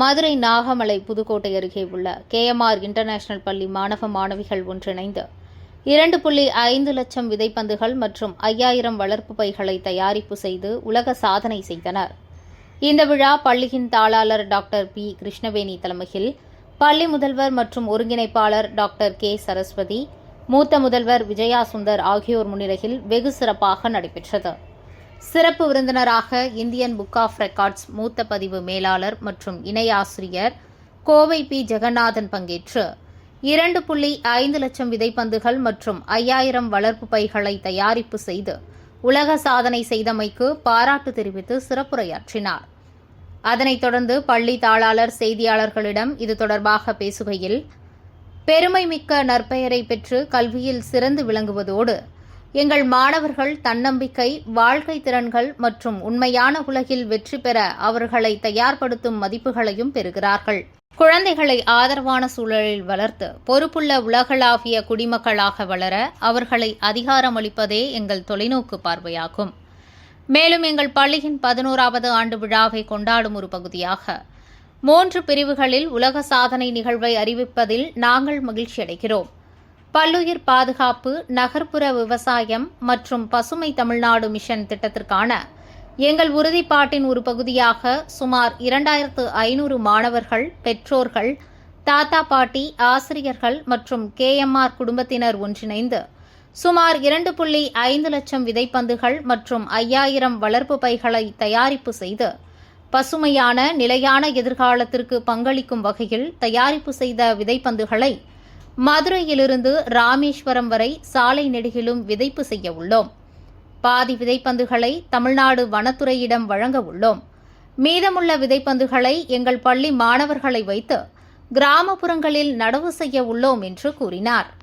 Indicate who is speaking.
Speaker 1: மதுரை நாகமலை புதுக்கோட்டை அருகே உள்ள KMR international பள்ளி மாணவ மாணவிகள் ஒன்றிணைந்து இரண்டு புள்ளி ஐந்து லட்சம் விதைப்பந்துகள் மற்றும் ஐயாயிரம் வளர்ப்பு பைகளை தயாரிப்பு செய்து உலக சாதனை செய்தனர். இந்த விழா பள்ளியின் தாளாளர் டாக்டர் பி. கிருஷ்ணவேணி தலைமையில் பள்ளி முதல்வர் மற்றும் ஒருங்கிணைப்பாளர் டாக்டர் கே. சரஸ்வதி மூத்த முதல்வர் விஜயா சுந்தர் ஆகியோர் முன்னிலையில் வெகு சிறப்பாக நடைபெற்றது. சிறப்பு விருந்தினராக இந்தியன் புக் ஆஃப் ரெக்கார்ட்ஸ் மூத்த பதிவு மேலாளர் மற்றும் இணை ஆசிரியர் கோவை பி. ஜெகநாதன் பங்கேற்று. இரண்டு புள்ளி ஐந்து லட்சம் விதைப்பந்துகள் மற்றும் ஐயாயிரம் வளர்ப்பு பைகளை தயாரிப்பு செய்து உலக சாதனை செய்தமைக்கு பாராட்டு தெரிவித்து சிறப்புரையாற்றினார். அதனைத் தொடர்ந்து பள்ளி தாளாளர் செய்தியாளர்களிடம் இது தொடர்பாக பேசுகையில் பெருமைமிக்க நற்பெயரை பெற்று கல்வியில் சிறந்து விளங்குவதோடு எங்கள் மாணவர்கள் தன்னம்பிக்கை வாழ்க்கை திறன்கள் மற்றும் உண்மையான உலகில் வெற்றி பெற அவர்களை தயார்படுத்தும் மதிப்புகளையும் பெறுகிறார்கள். குழந்தைகளை ஆதரவான சூழலில் வளர்த்து பொறுப்புள்ள உலகளாவிய குடிமக்களாக வளர அவர்களை அதிகாரமளிப்பதே எங்கள் தொலைநோக்கு பார்வையாகும். மேலும் எங்கள் பள்ளியின் பதினோராவது ஆண்டு விழாவை கொண்டாடும் ஒரு பகுதியாக மூன்று பிரிவுகளில் உலக சாதனை நிகழ்வை அறிவிப்பதில் நாங்கள் மகிழ்ச்சியடைகிறோம். பல்லுயிர் பாதுகாப்பு நகர்ப்புற விவசாயம் மற்றும் பசுமை தமிழ்நாடு மிஷன் திட்டத்திற்கான எங்கள் உறுதிப்பாட்டின் ஒரு பகுதியாக சுமார் இரண்டாயிரத்து ஐநூறு மாணவர்கள் பெற்றோர்கள் தாத்தா பாட்டி ஆசிரியர்கள் மற்றும் கேஎம்ஆர் குடும்பத்தினர் ஒன்றிணைந்து சுமார் இரண்டு புள்ளி ஐந்து லட்சம் விதைப்பந்துகள் மற்றும் ஐயாயிரம் வளர்ப்பு பைகளை தயாரிப்பு செய்து பசுமையான நிலையான எதிர்காலத்திற்கு பங்களிக்கும் வகையில் தயாரிப்பு செய்த விதைப்பந்துகளை மதுரையிலிருந்து ராமேஸ்வரம் வரை சாலை நெடுகிலும் விதைப்பு செய்ய உள்ளோம். பாதி விதைப்பந்துகளை தமிழ்நாடு வனத்துறையிடம் வழங்க உள்ளோம். மீதமுள்ள விதைப்பந்துகளை எங்கள் பள்ளி மாணவர்களை வைத்து கிராமப்புறங்களில் நடவு செய்ய உள்ளோம் என்று கூறினார்.